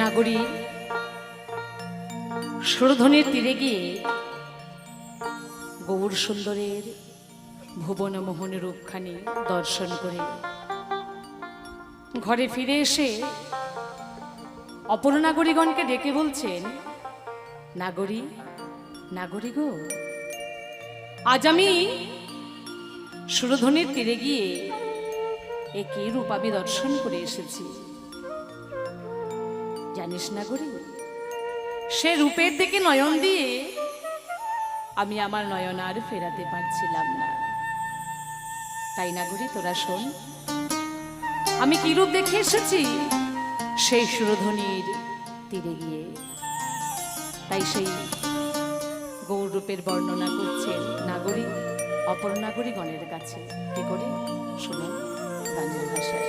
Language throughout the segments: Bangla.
নাগরী। সুরধনের তীরে গিয়ে গৌর সুন্দরের ভুবন মোহন রূপখানি দর্শন করে ঘরে ফিরে এসে অপরনাগরীগণকে ডেকে বলছেন, নাগরী নাগরী গো, আজ আমি সুরধনির তীরে গিয়ে একে রূপ আমি দর্শন করে এসেছি। জানিস নাগরী সে রূপের দিকে নয়ন দিয়ে আমি আমার নয়ন আর ফেরাতে পারছিলাম না। তাই নাগরী তোরা শোন। আমি কি রূপ দেখে এসেছি? সেই সুরধ্বনির তীরে গিয়ে। তাই সেই গৌরূপের বর্ণনা করছেন নাগরী, অপর নাগরিকগণের কাছে। কি করে? শুনুন গানের ভাষায়।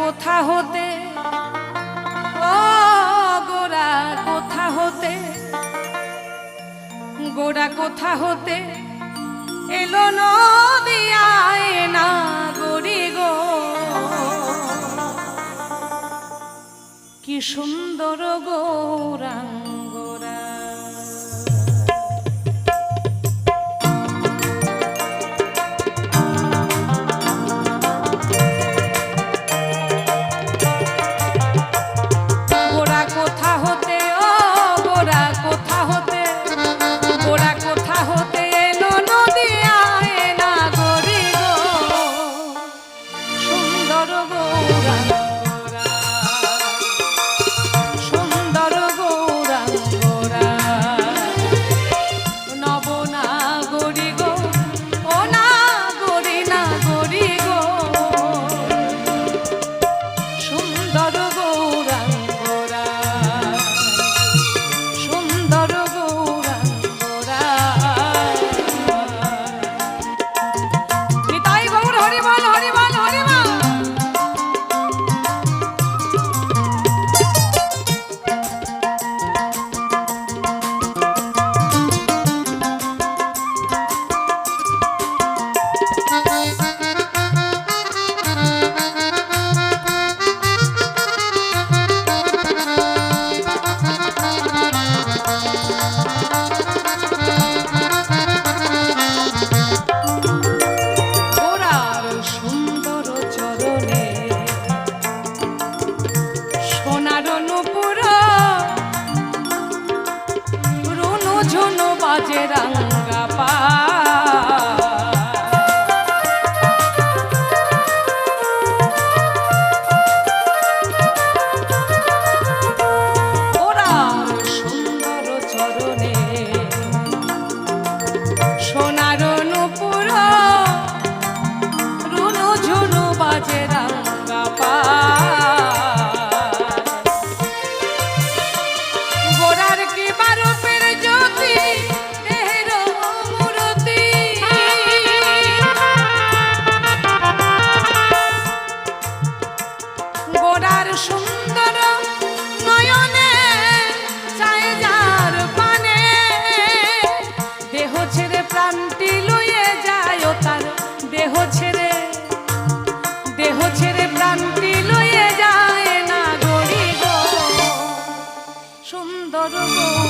কোথা হতে, ও গোড়া কোথা হতে, গোরা কোথা হতে, এলো নদিয়ায় না গড়ি গো। কি সুন্দর গৌরাঙ্গরা সুন্দর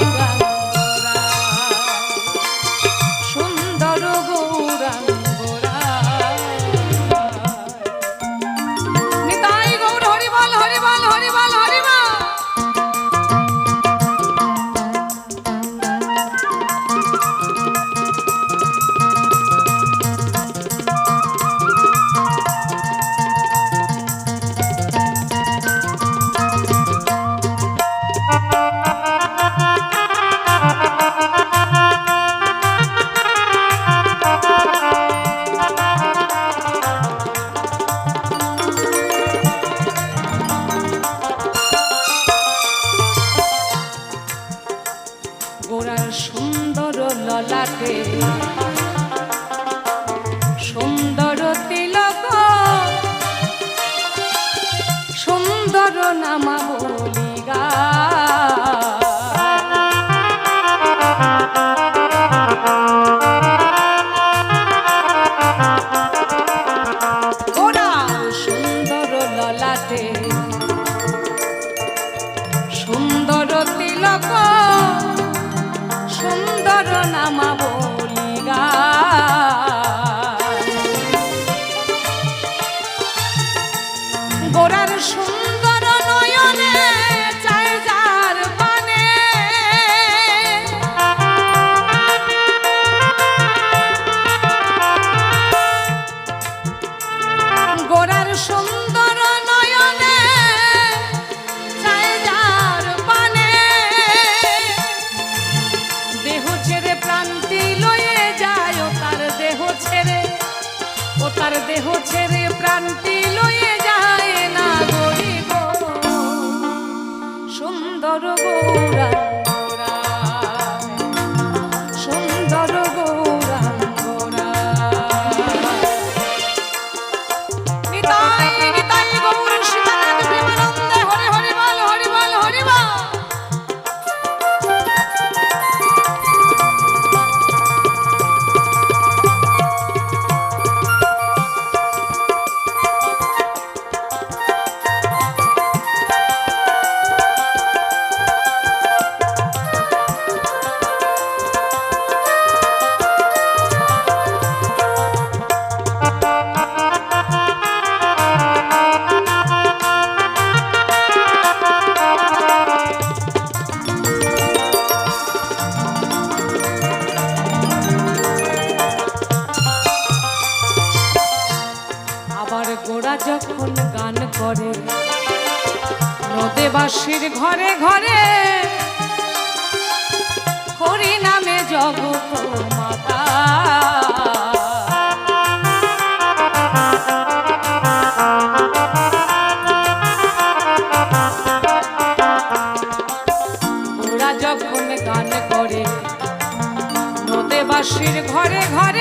ঘরে ঘরে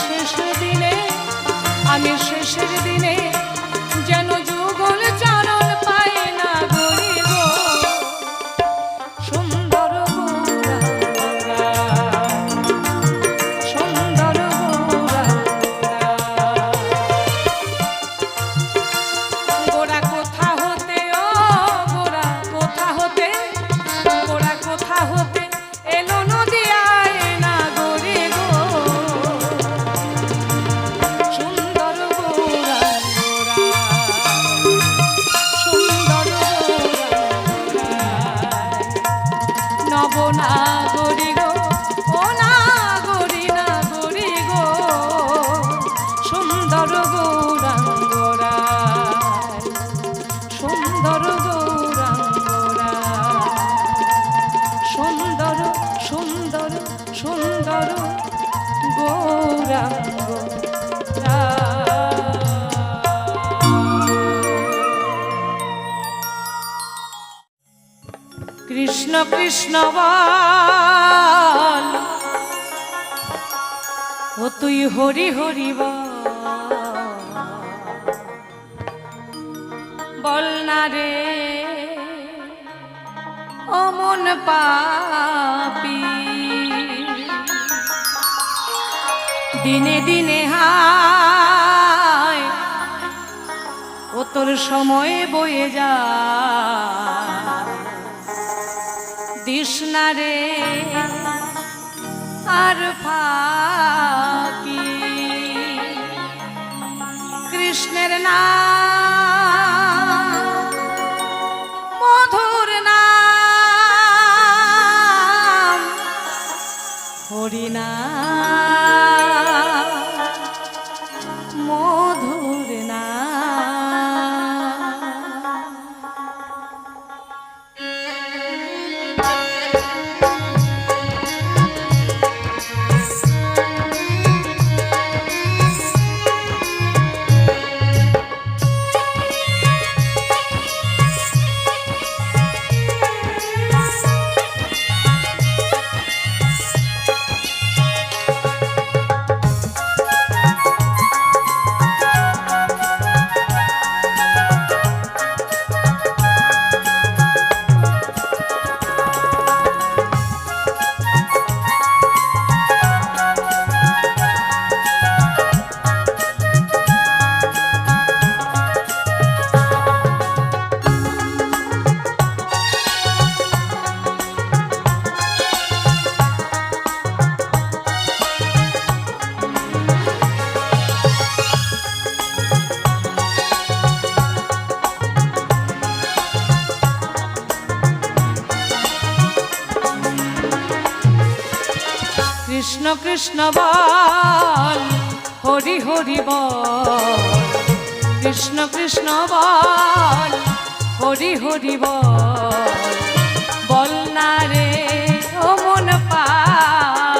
শেষের দিনে আমি শেষের দিনে কৃষ্ণ ও তুই হরি হরি বল। না রে অমন পাপি। দিনে দিনে হায়, ও তোর সময়ে বয়ে যায়। তৃষ্ণারে আর ফাকি। কৃষ্ণের না মধুর না হরিনা কৃষ্ণ কৃষ্ণ বল, হরি হরি বল। কৃষ্ণ কৃষ্ণ বল, হরি হরি বল। বল না রে, ও মন পাপি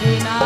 হরি নাম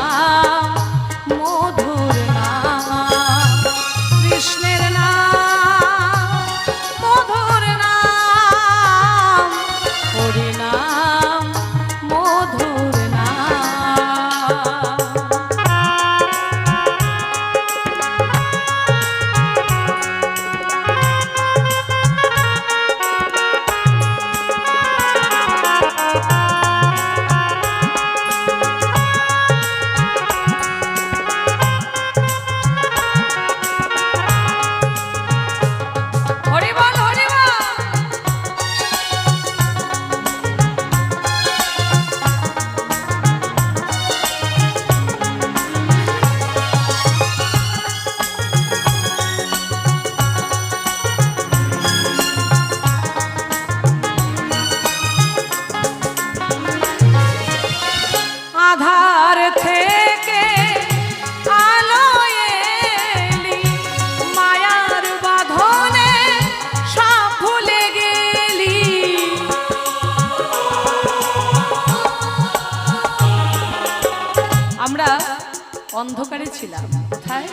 অন্ধকারে ছিলাম। কোথায়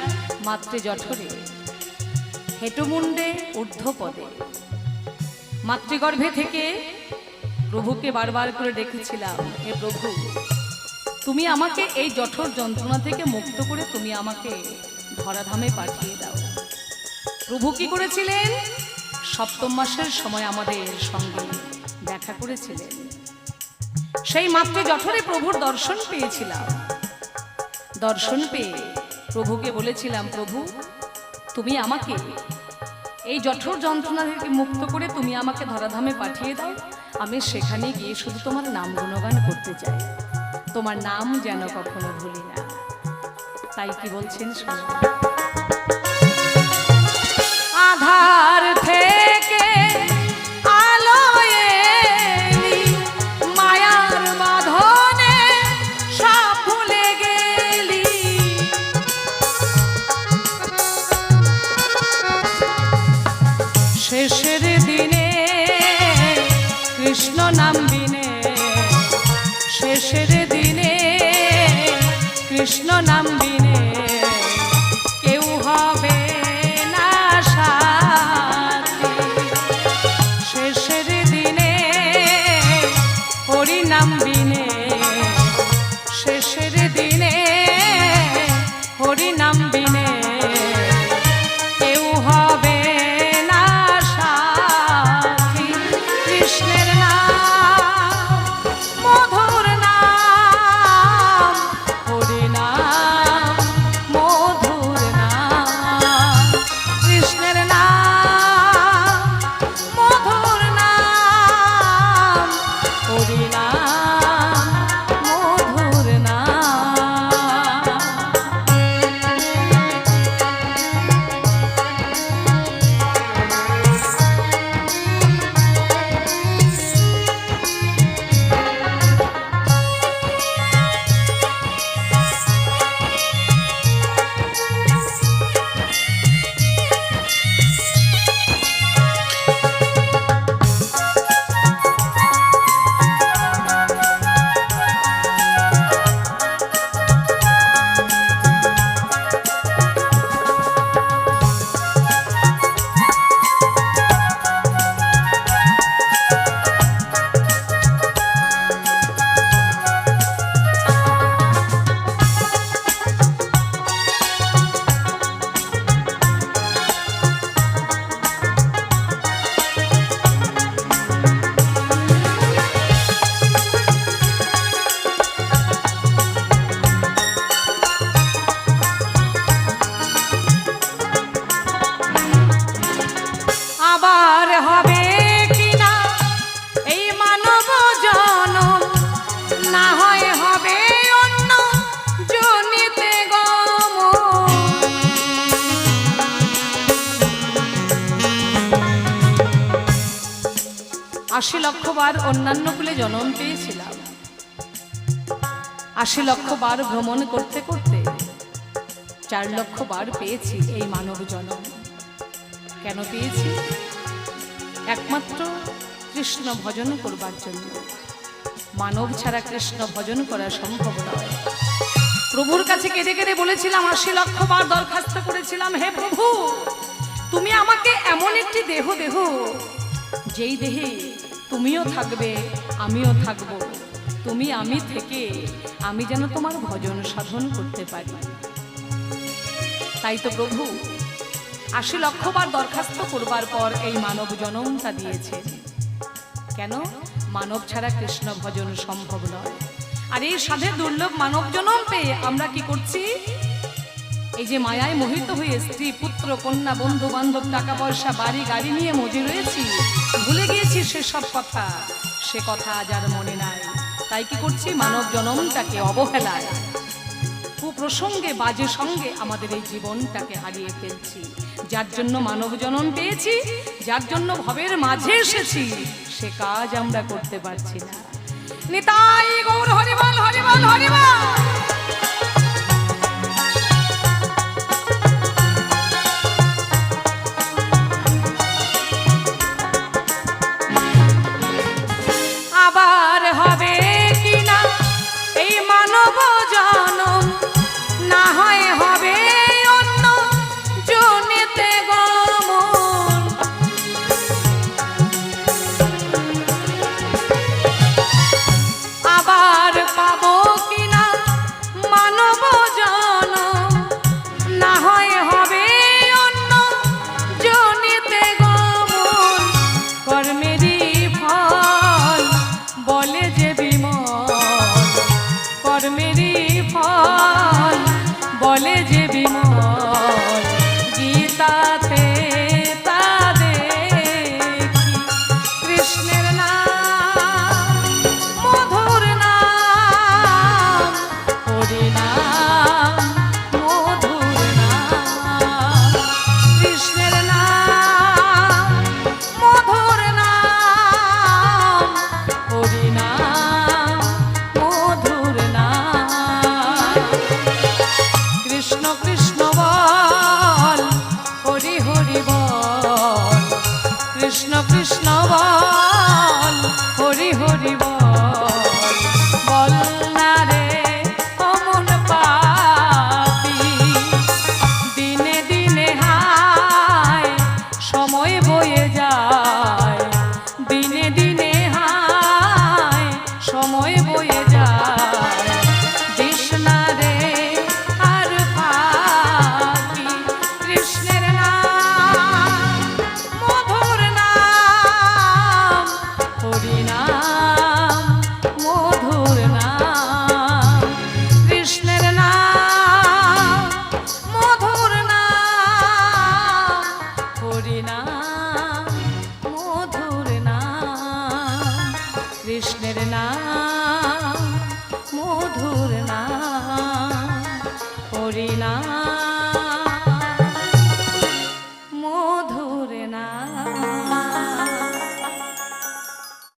মাতৃ জঠরে হেঁটুমুন্ডে ঊর্ধ্বপদে। মাতৃগর্ভে থেকে প্রভুকে বারবার করে ডেকেছিলাম, হে প্রভু, তুমি আমাকে এই জঠর যন্ত্রণা থেকে মুক্ত করে তুমি আমাকে ধরাধামে পাঠিয়ে দাও। প্রভু কি করেছিলেন? সপ্তম মাসের সময় আমাদের সঙ্গে দেখা করেছিলেন। সেই মাত্র জঠরে প্রভুর দর্শন পেয়েছিলাম। দর্শন পেয়ে প্রভুকে বলেছিলাম, প্রভু, তুমি আমাকে এই জঠোর যন্ত্রণা থেকে মুক্ত করে তুমি আমাকে ধরাধামে পাঠিয়ে দাও। আমি সেখানে গিয়ে শুধু তোমার নাম গুণগান করতে চাই। তোমার নাম যেন কখনো ভুলি না। তাই কি বলছেন শুনুন আশি লক্ষ বার অন্যান্য কুলে জন্ম পেয়েছিলাম। আশি লক্ষ বার ভ্রমণ করতে করতে চার লক্ষ বার পেয়েছি এই মানব জনম কেন পেয়েছি? একমাত্র কৃষ্ণ ভজন করবার জন্য। মানব ছাড়া কৃষ্ণ ভজন করা সম্ভব নয়। প্রভুর কাছে কেঁদে কেঁদে বলেছিলাম, আশি লক্ষ বার দরখাস্ত করেছিলাম, হে প্রভু, তুমি আমাকে এমন একটি দেহ দেহ, যেই দেহে তুমিও থাকবে, আমিও থাকব। তুমি আমি থেকে আমি যেন তোমার ভজন সাধন করতে পারি। তাই তো প্রভু, আশি লক্ষবার দরখাস্ত করবার পর এই মানব জনমটা দিয়েছে। কেন? মানব ছাড়া কৃষ্ণ ভজন সম্ভব নয়। আর এই সাধে দুর্লভ মানব জনম পেয়ে আমরা কি করছি? এই যে মায়ায় মোহিত হয়ে স্ত্রী, পুত্র, কন্যা বন্ধু বান্ধব টাকা পয়সা বাড়ি, গাড়ি নিয়ে মজে রয়েছি। ভুলে গিয়েছি সেসব কথা। সে কথা আজ আর মনে নাই। তাই কি করছি? মানব জনমটাকে অবহেলায়। কুপ্রসঙ্গে, বাজে সঙ্গে আমাদের এই জীবনটাকে হারিয়ে ফেলছি। যার জন্য মানব জনম পেয়েছি, যার জন্য ভবের মাঝে এসেছি, সে কাজ আমরা করতে পারছি না। নিতাই গৌর, হরিবল হরিবল হরিবল!